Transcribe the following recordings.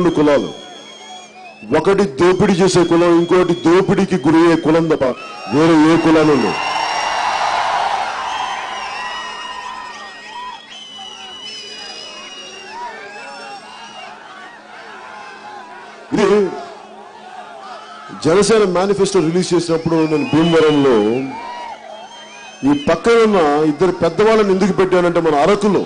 రెండు కులాలు. ఒకటి దోపిడీ చేసే కులం ఇంకోటి దోపిడీకి గురయ్యే కులం తప్ప వేరే ఏ కులాలు లేవు. ఇది జనసేన మేనిఫెస్టో రిలీజ్ చేసినప్పుడు నేను భీమవరంలో ఈ పక్కన ఉన్న ఇద్దరు పెద్దవాళ్ళని ఎందుకు పెట్టానంటే మన అరకులో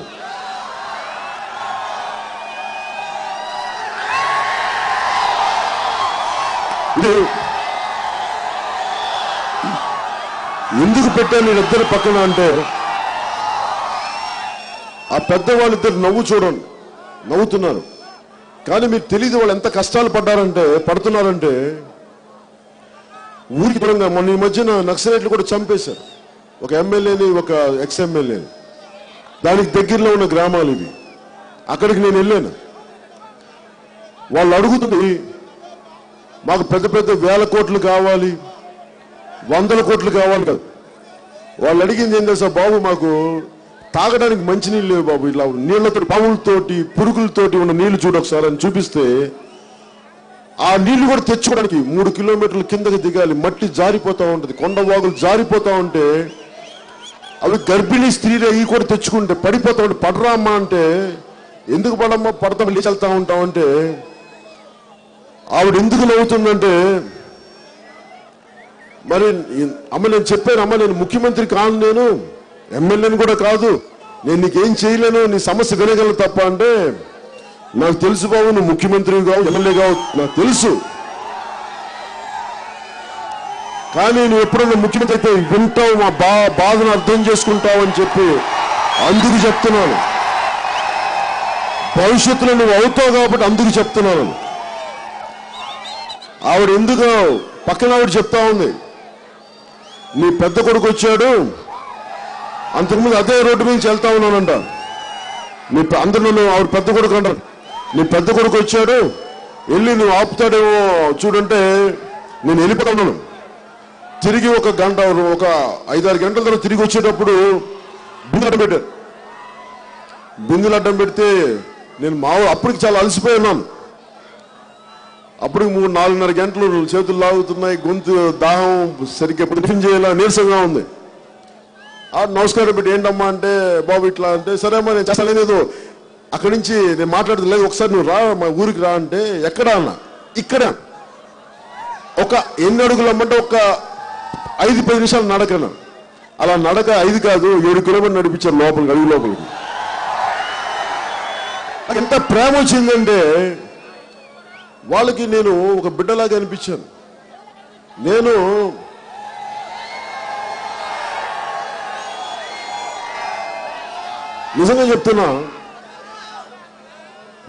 ఎందుకు పెట్టాను వీళ్ళిద్దరు పక్కన అంటే ఆ పెద్దవాళ్ళిద్దరు నవ్వు చూడండి. నవ్వుతున్నారు. కానీ మీకు తెలియదు వాళ్ళు ఎంత కష్టాలు పడ్డారంటే పడుతున్నారంటే ఊరికి పరంగా మొన్న ఈ మధ్యన నక్సలైట్లు కూడా చంపేశారు. ఒక ఎమ్మెల్యేని ఒక ఎక్స్ ఎమ్మెల్యేని దానికి దగ్గరలో ఉన్న గ్రామాలు ఇవి. అక్కడికి నేను వెళ్ళాను. వాళ్ళు అడుగుతుంది మాకు పెద్ద పెద్ద వేల కోట్లు కావాలి వందల కోట్లు కావాలి కదా. వాళ్ళు అడిగింది ఏం తెలుసా బాబు మాకు తాగడానికి మంచి నీళ్ళు లేవు బాబు ఇలా నీళ్ళతో పాములతోటి పురుగులతోటి ఉన్న నీళ్ళు చూడు ఒకసారి అని చూపిస్తే ఆ నీళ్ళు కూడా తెచ్చుకోవడానికి మూడు కిలోమీటర్ల కిందకి దిగాలి మట్టి జారిపోతూ ఉంటుంది కొండ వాగులు జారిపోతూ ఉంటే అవి గర్భిణీ స్త్రీలు అవి కూడా తెచ్చుకుంటే పడిపోతా ఉంటే పడరామ్మా అంటే ఎందుకు పడమ్మా పడతాం లేచి వెళ్తా ఉంటాం అంటే ఆవిడ ఎందుకు నవ్వుతుందంటే మరి అమ్మ నేను చెప్పాను అమ్మ నేను ముఖ్యమంత్రి కాను నేను ఎమ్మెల్యేని కూడా కాదు. నేను నీకేం చేయలేను నీ సమస్య వినగలను తప్ప అంటే నాకు తెలుసు బాబు నువ్వు ముఖ్యమంత్రి కావు ఎమ్మెల్యే కావు నాకు తెలుసు. కానీ నువ్వు ఎప్పుడైనా ముఖ్యమంత్రి అయితే వింటావు మా బా బాధను అర్థం చేసుకుంటావు అని చెప్పి అందుకు చెప్తున్నాను. భవిష్యత్తులో నువ్వు అవుతావు కాబట్టి అందుకు చెప్తున్నాను. ఆవిడ ఎందుకు పక్కన ఆవిడ చెప్తా ఉంది. నీ పెద్ద కొడుకు వచ్చాడు. అంతకుముందు అదే రోడ్డు మీద వెళ్తా ఉన్నానంట. నీ అందరు అందరూ ఆవిడ పెద్ద కొడుకు అంటారు నీ పెద్ద కొడుకు వచ్చాడు. వెళ్ళి నువ్వు ఆపుతాడేమో చూడంటే నేను వెళ్ళిపోతున్నాను తిరిగి ఒక గంట ఒక ఐదారు గంటల తర్వాత తిరిగి వచ్చేటప్పుడు బిందులు అడ్డం పెట్టారు బిందులు అడ్డం పెడితే నేను మా అప్పటికి చాలా అలసిపోయి ఉన్నాను. అప్పుడు మూడు నాలుగున్నర గంటలు చేతులు లాగుతున్నాయి గొంతు దాహం సరిగ్గా టిఫిన్ చేయాల నీరసంగా ఉంది. ఆ నమస్కారం పెట్టి ఏంటమ్మా అంటే బాబు ఇట్లా అంటే సరే అమ్మా నేను చేస్తాను. అక్కడి నుంచి నేను మాట్లాడదు లేదు. ఒకసారి నువ్వు రా మా ఊరికి రా అంటే ఎక్కడ అన్న? ఇక్కడ. ఒక ఎన్ని అడుగులు అమ్మంటే ఒక ఐదు పది నిమిషాలు నడకను. అలా నడక ఐదు కాదు ఏడు కిలోమీటర్ నడిపించారు లోపలికి అడుగు లోపలికి. నాకు ఎంత ప్రేమ వచ్చిందంటే వాళ్ళకి నేను ఒక బిడ్డలాగా అనిపించాను. నేను నిజంగా చెప్తున్నా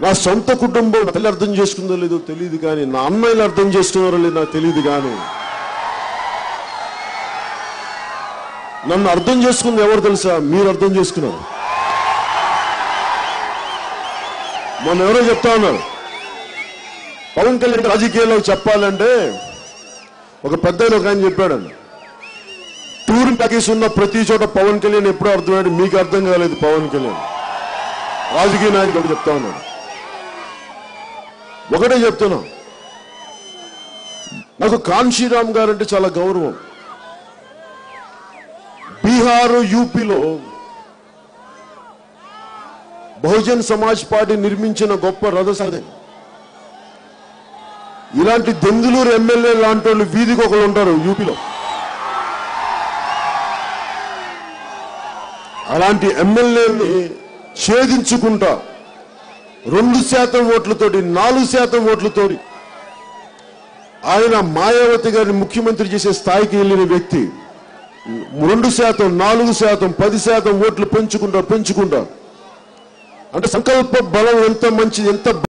నా సొంత కుటుంబం తల్లి అర్థం చేసుకుందో లేదో తెలియదు కానీ నా అమ్మాయిలు అర్థం చేసుకున్నారో లేదో నాకు తెలియదు కానీ నన్ను అర్థం చేసుకుంది ఎవరు తెలుసా? మీరు అర్థం చేసుకున్నారు. మొన్న ఎవరో చెప్తా ఉన్నారు. పవన్ కళ్యాణ్ రాజకీయాల్లో చెప్పాలంటే ఒక పెద్ద ఆయన ఒక ఆయన టూర్ ప్యాకేజ్ ఉన్న ప్రతి చోట పవన్ కళ్యాణ్ ఎప్పుడూ అర్థమయ్యాడు మీకు అర్థం కాలేదు పవన్ కళ్యాణ్. రాజకీయ నాయకుడు చెప్తా ఉన్నాడు. ఒకటే చెప్తున్నా. నాకు కాన్షీరామ్ గారు అంటే చాలా గౌరవం. బీహార్ యూపీలో బహుజన్ సమాజ్ పార్టీ నిర్మించిన గొప్ప రథసారి ఇలాంటి దెందులూరు ఎమ్మెల్యే లాంటి వాళ్ళు వీధికి ఒకరు ఉంటారు యూపీలో. అలాంటి ఎమ్మెల్యేని ఛేదించుకుంటా రెండు శాతం ఓట్లతోటి నాలుగు శాతం ఓట్లతోటి ఆయన మాయావతి గారిని ముఖ్యమంత్రి చేసే స్థాయికి వెళ్ళిన వ్యక్తి రెండు శాతం నాలుగు శాతం పది శాతం ఓట్లు పెంచుకుంటా పెంచుకుంటా. అంటే సంకల్ప బలం ఎంత మంచిది ఎంత